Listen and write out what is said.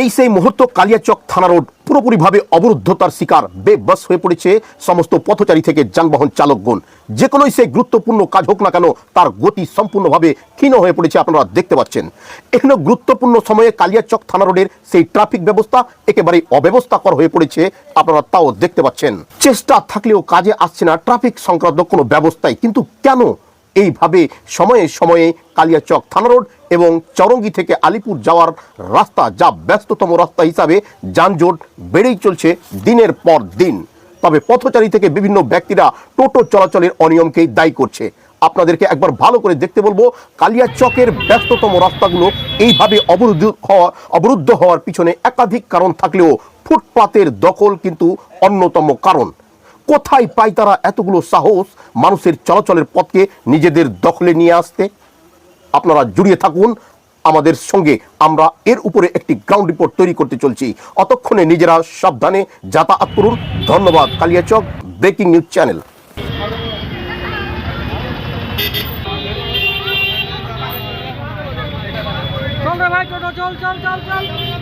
এই সেই মুহূর্ত কালিয়াচক থানা রোড পুরোপুরিভাবে অবরুদ্ধতার শিকার, বেবস হয়ে পড়েছে সমস্ত পথচারী থেকে যানবাহন চালকগণ। যে কোনোই সেই গুরুত্বপূর্ণ কাজ হোক না কেন, তার গতি সম্পূর্ণভাবে ক্ষীণ হয়ে পড়েছে আপনারা দেখতে পাচ্ছেন। এখানে গুরুত্বপূর্ণ সময়ে কালিয়াচক থানা রোডের সেই ট্রাফিক ব্যবস্থা একেবারে অব্যবস্থাকর হয়ে পড়েছে, আপনারা তাও দেখতে পাচ্ছেন। চেষ্টা থাকলেও কাজে আসছে না, ট্রাফিক সংক্রান্ত কোনো ব্যবস্থাই। কিন্তু কেন এইভাবে সময়ে সময়ে কালিয়াচক থানা রোড এবং চরঙ্গি থেকে আলিপুর যাওয়ার রাস্তা যা ব্যস্ততম রাস্তা হিসাবে যানজট বেড়েই চলছে দিনের পর দিন। তবে পথচারী থেকে বিভিন্ন ব্যক্তিরা টোটো চলাচলের অনিয়মকেই দায়ী করছে। আপনাদেরকে একবার ভালো করে দেখতে বলব, কালিয়াচকের ব্যস্ততম রাস্তাগুলো এইভাবে অবরুদ্ধ হওয়া, অবরুদ্ধ হওয়ার পিছনে একাধিক কারণ থাকলেও ফুটপাতের দখল কিন্তু অন্যতম কারণ। কোথায় পায় তারা এতগুলো সাহস মানুষের চলাচলের পথকে নিজেদের দখলে নিয়ে আসতে? আপনারা জুড়িয়ে থাকুন। আমাদের সঙ্গে আমরা এর উপরে একটি গ্রাউন্ড রিপোর্ট তৈরি করতে চলছি। অতক্ষণে নিজেরা সাবধানে যাতায়াত করুন। ধন্যবাদ, কালিয়াচক ব্রেকিং নিউজ চ্যানেল চল চল চল চল।